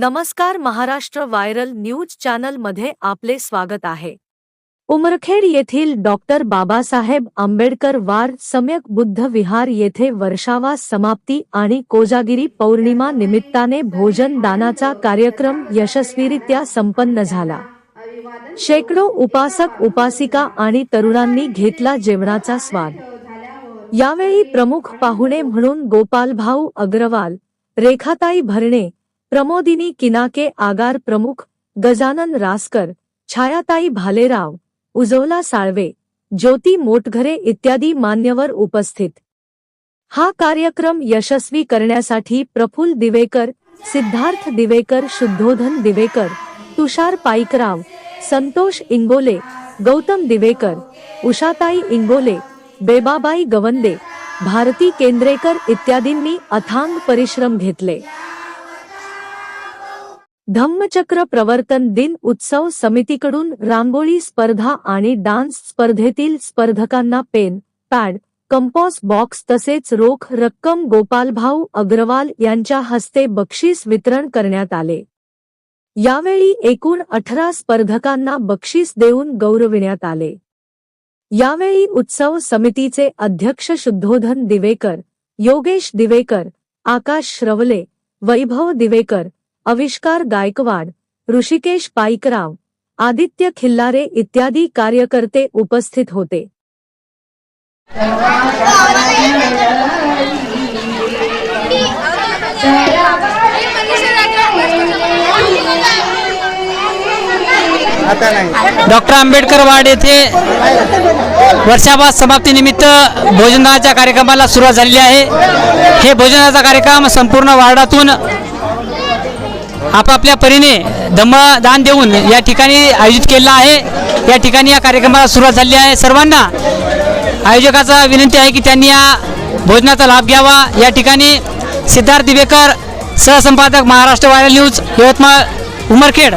नमस्कार Maharashtra viral news चॅनलमध्ये आपले स्वागत आहे. उमरखेड येथील डॉक्टर बाबासाहेब आंबेडकर वार सम्यक बुद्ध विहार येथे वर्षावा समाप्ती आणि कोजागिरी पौर्णिमा निमित्ताने भोजन दानाचा कार्यक्रम यशस्वीरित्या संपन्न झाला. शेकडो उपासक उपासिका आणि तरुणांनी घेतला जेवणाचा स्वाद. यावेळी प्रमुख पाहुणे म्हणून गोपालभाऊ अग्रवाल रेखाताई भरणे प्रमोदिनी किनाके आगार प्रमुख गजानन रासकर, छायाताई भालेराव, उजवला साळवे, ज्योती मोटघरे इत्यादी मान्यवर उपस्थित. हा कार्यक्रम यशस्वी करण्यासाठी प्रफुल्ल दिवेकर, सिद्धार्थ दिवेकर, शुद्धोधन दिवेकर, तुषार पाईकराव, संतोष इंगोले, गौतम दिवेकर, उषाताई इंगोले, बेबाबाई गवंदे, भारती केंद्रेकर इत्यादींनी अथांग परिश्रम घेतले. धम्मचक्र प्रवर्तन दिन उत्सव समितीकडून रांगोळी स्पर्धा आणि डान्स स्पर्धेतील स्पर्धकांना पेन पॅड कंपॉस बॉक्स तसेच रोख रक्कम गोपालभाऊ अग्रवाल यांच्या हस्ते बक्षीस वितरण करण्यात आले. यावेळी एकूण अठरा स्पर्धकांना बक्षीस देऊन गौरविण्यात आले. यावेळी उत्सव समितीचे अध्यक्ष शुद्धोधन दिवेकर योगेश दिवेकर आकाश श्रवले वैभव दिवेकर अविष्कार गायकवाड ऋषिकेश पाईकराव आदित्य खिल्लारे इत्यादी कार्यकर्ते उपस्थित होते. डॉक्टर आंबेडकर वाड येथे वर्षाबाद समाप्तीनिमित्त भोजनाच्या कार्यक्रमाला सुरुवात झालेली आहे. हे भोजनाचा कार्यक्रम संपूर्ण वार्डातून आपापल्या परीने धम्मदान देऊन या ठिकाणी आयोजित केलेला आहे. या ठिकाणी या कार्यक्रमाला सुरुवात झाली आहे. सर्वांना आयोजकाचा विनंती आहे की त्यांनी या भोजनाचा लाभ घ्यावा. या ठिकाणी सिद्धार्थ दिवेकर सहसंपादक महाराष्ट्र व्हायरल न्यूज यवतमाळ उमरखेड